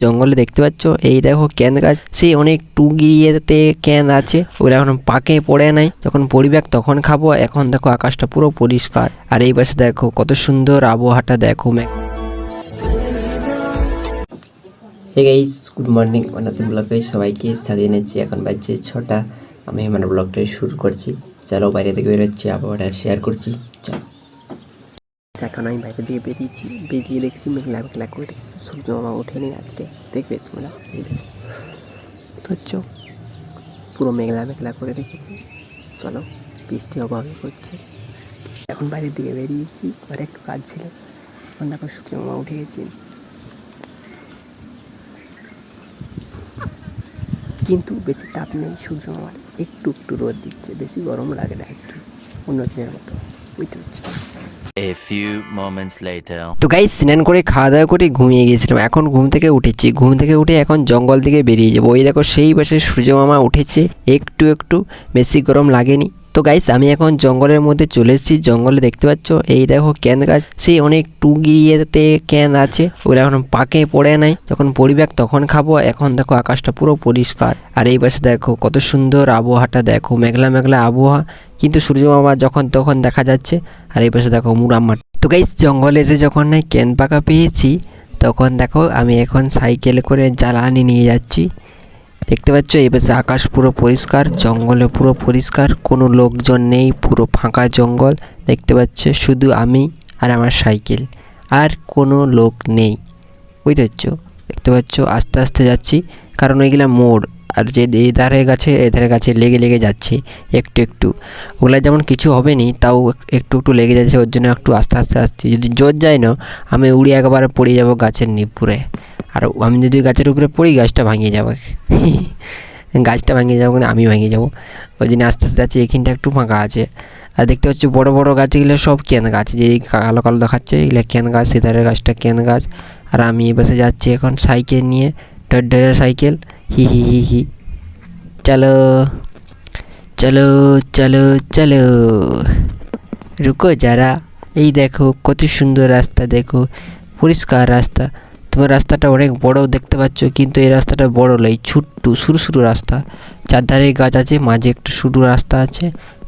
জঙ্গলে দেখতে পাচ্ছ? এই দেখো ক্যান গাছ। সেই অনেক টুগিয়েতে ক্যান আছে। ওগুলো এখন পাকে পড়ে নাই। যখন পরিবেক তখন খাব। এখন দেখো আকাশটা পুরো পরিষ্কার। আর এই পাশে দেখো কত সুন্দর আবহাওয়াটা দেখো মেঘ হে গাইস গুড মর্নিং অনাথ ব্লগে সবাইকে সাজিয়ে নিচ্ছি এখন বাজছে ছটা। আমি আমার ব্লগটা শুরু করছি। চলো বাইরে থেকে বেরোচ্ছি, আবহাওয়াটা শেয়ার করছি। চলো। এখন আমি বাইরে দিয়ে বেরিয়েছি বেরিয়ে দেখছি মেঘলা মেঘলা করে দেখছি সূর্য মামা ওঠেনি আজকে দেখবে তোমরা ধরছো পুরো মেঘলা মেঘলা করে রেখেছি চলো বৃষ্টি অভাবে করছে এখন বাইরের দিকে বেরিয়েছি আর একটু কাজ ছিল এখন দেখো সূর্য মামা উঠে গেছি কিন্তু বেশি তাপ নেই সূর্য মামার একটু একটু রোদ দিচ্ছে বেশি গরম লাগে না আজকে অন্য দিনের মতো বুঝতে পারছ A few moments later. তো গাই স্নান করে খাওয়া দাওয়া করে ঘুমিয়ে গিয়েছিলাম। এখন ঘুম থেকে উঠেছি। ঘুম থেকে উঠে এখন জঙ্গল থেকে বেরিয়ে যাব। ওই দেখো, সেই পাশে সূর্য মামা উঠেছে। একটু একটু, বেশি গরম লাগেনি। তো গাইস আমি এখন জঙ্গলের মধ্যে চলে এসেছি। জঙ্গলে দেখতে পাচ্ছ? এই দেখো ক্যান গাছ। সেই অনেক টুগিয়েতে ক্যান আছে। ওগুলো এখন পাকে পড়ে নাই। যখন পরিবেক তখন খাব। এখন দেখো আকাশটা পুরো পরিষ্কার। আর এই পাশে দেখো কত সুন্দর আবহাওয়াটা। দেখো মেঘলা মেঘলা আবহাওয়া। কিন্তু সূর্য মামা যখন তখন দেখা যাচ্ছে। আর এই পাশে দেখো মুরাম্মাট তো গাইস জঙ্গলে এসে যখন নাই ক্যান পাকা পেয়েছি, তখন দেখো আমি এখন সাইকেলে করে জ্বালানি নিয়ে যাচ্ছি। দেখতে পাচ্ছ, এই পাশে আকাশ পুরো পরিষ্কার, জঙ্গলে পুরো পরিষ্কার, কোনো লোকজন নেই, পুরো ফাঁকা জঙ্গল। দেখতে পাচ্ছ, শুধু আমি আর আমার সাইকেল, আর কোনো লোক নেই। বুঝতে পারছ? দেখতে পাচ্ছ, আস্তে আস্তে যাচ্ছি, কারণ ওইগুলা মোড়। আর যে এই ধারে গাছে, এ ধারে গাছে লেগে লেগে যাচ্ছে, একটু একটু। ওগুলা যেমন কিছু হবে নি, তাও একটু একটু লেগে যাচ্ছে, ওর জন্য একটু আস্তে আস্তে আসছি যদি জোর যায় না, আমি উড়ে একবারে পড়ে যাব গাছের নিপুরে আর আমি যদি গাছের উপরে পড়ি, গাছটা ভাঙিয়ে যাবে। গাছটা ভাঙিয়ে যাব না আমি ভাঙিয়ে যাব। ওই জন্য আস্তে আস্তে যাচ্ছি, এখানটা একটু ফাঁকা আছে। আর দেখতে পাচ্ছি, বড় বড় গাছগুলো সব কেন গাছ, যে কালো কালো দেখাচ্ছে, এগুলো কেন গাছ সেধারের গাছটা কেন গাছ। আর আমি এ পাশে যাচ্ছি এখন সাইকেল নিয়ে ডরের সাইকেল, হি হি হি হি। চলো চলো চলো চলো রুকো যারা এই দেখো, কত সুন্দর রাস্তা, দেখো। পরিষ্কার রাস্তা। তোমার রাস্তাটা অনেক বড় দেখতে পাচ্ছ, কিন্তু এই রাস্তাটা বড় নয়, ছোট্ট, সরু সরু রাস্তা। চারধারে গাছ আছে, মাঝে একটা সরু রাস্তা আছে।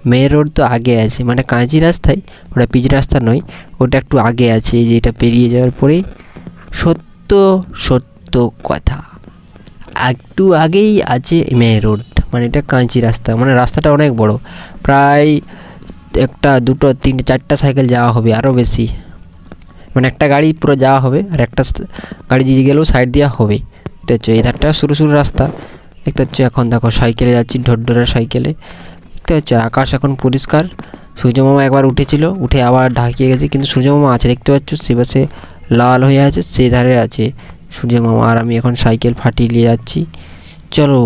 মেয়ের রোড তো আগে আছে মানে কাঁচি রাস্তায় ওটা পিচ রাস্তা নয়, ওটা একটু আগে আছে, এই যে এটা পেরিয়ে যাওয়ার পরেই। সত্য সত্য কথা। একটু আগেই আছে মেয়ের রোড। মানে এটা কাঁচি রাস্তা মানে রাস্তাটা অনেক বড়। প্রায় একটা দুটো, তিনটে, চারটা সাইকেল যাওয়া হবে আরও বেশি। মানে একটা গাড়ি পুরো যাওয়া হবে আর একটা গাড়ি দিয়ে গেলেও সাইড দেওয়া হবে। এটা হচ্ছে এই ধারটা সরু সরু রাস্তা। দেখতে হচ্ছে এখন দেখো সাইকেলে যাচ্ছি ঢোড্ডোরের সাইকেলে। দেখতে হচ্ছে আকাশ এখন পরিষ্কার। সূর্যমামা একবার উঠেছিল, উঠে আবার ঢাকিয়ে গেছে, কিন্তু সূর্যমামা আছে। দেখতে পাচ্ছ, সে লাল হয়ে আছে সেই ধারে আছে সূর্যমামা। আর আমি এখন সাইকেল ফাটিয়ে নিয়ে যাচ্ছি। চলো।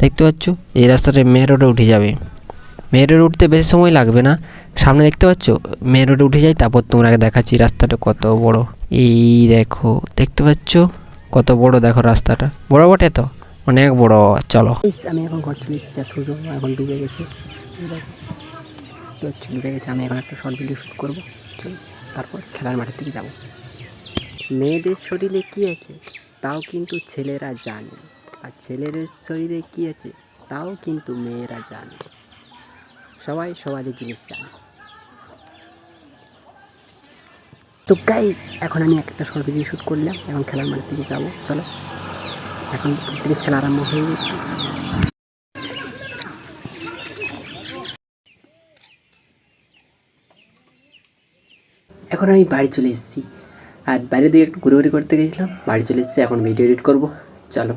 দেখতে পাচ্ছ এই রাস্তাটা মেন রোডে উঠে যাবে মেন রোডে উঠতে বেশি সময় লাগবে না সামনে দেখতে পাচ্ছ মেন রোডে উঠে যাই তারপর তোমাকে দেখাচ্ছি রাস্তাটা কত বড় এই দেখো দেখতে পাচ্ছ কত বড় দেখো রাস্তাটা বড় বটে তো অনেক বড় চলো আমি এখন ঘর চলে এসেছি আর সূর্য এখন ডুবে গেছে ডুবে গেছে, আমি এখন একটা শর্ট ভিডিও শ্যুট করব তারপর খেলার মাঠের দিকে যাব মেয়েদের শরীরে কি আছে, তাও কিন্তু ছেলেরা জানে। আর ছেলেদের শরীরে কি আছে, তাও কিন্তু মেয়েরা জানে। সবাই সবারই জিনিস জানে। তো গাইজ এখন আমি একটা শর্ট ভিডিও শ্যুট করলাম, এখন খেলার মাঠের দিকে যাব। চলো, এখন ফুটবল খেলা আরম্ভ হয়ে গেছে। এখন আমি বাড়ি চলে এসেছি। আর বাইরে দিকে একটু ঘুরে ঘুরি করতে গেছিলাম। বাড়ি চলে এসেছি এখন ভিডিও এডিট করব। চলো।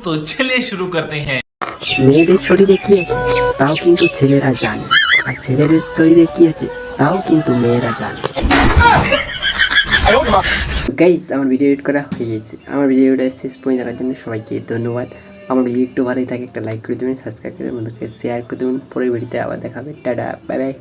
তো ছেলে শুরু করতে হ্যাঁ। মেয়েদের শরীরে কি আছে তাও কিন্তু ছেলেরা জানে। আর ছেলেদের শরীরে কি আছে তাও কিন্তু মেয়েরা জানে। গাইজ আমার ভিডিও এডিট করা হয়ে গেছে। আমার ভিডিওটা শেষ পর্যন্ত দেখার জন্য সবাইকে ধন্যবাদ। আমার ভিডিও একটু ভালোই থাকে একটা লাইক করে দেবেন সাবস্ক্রাইব করে বন্ধুকে শেয়ার করে দেবেন। পরের ভিডিওতে আবার দেখাবে। Tata bye bye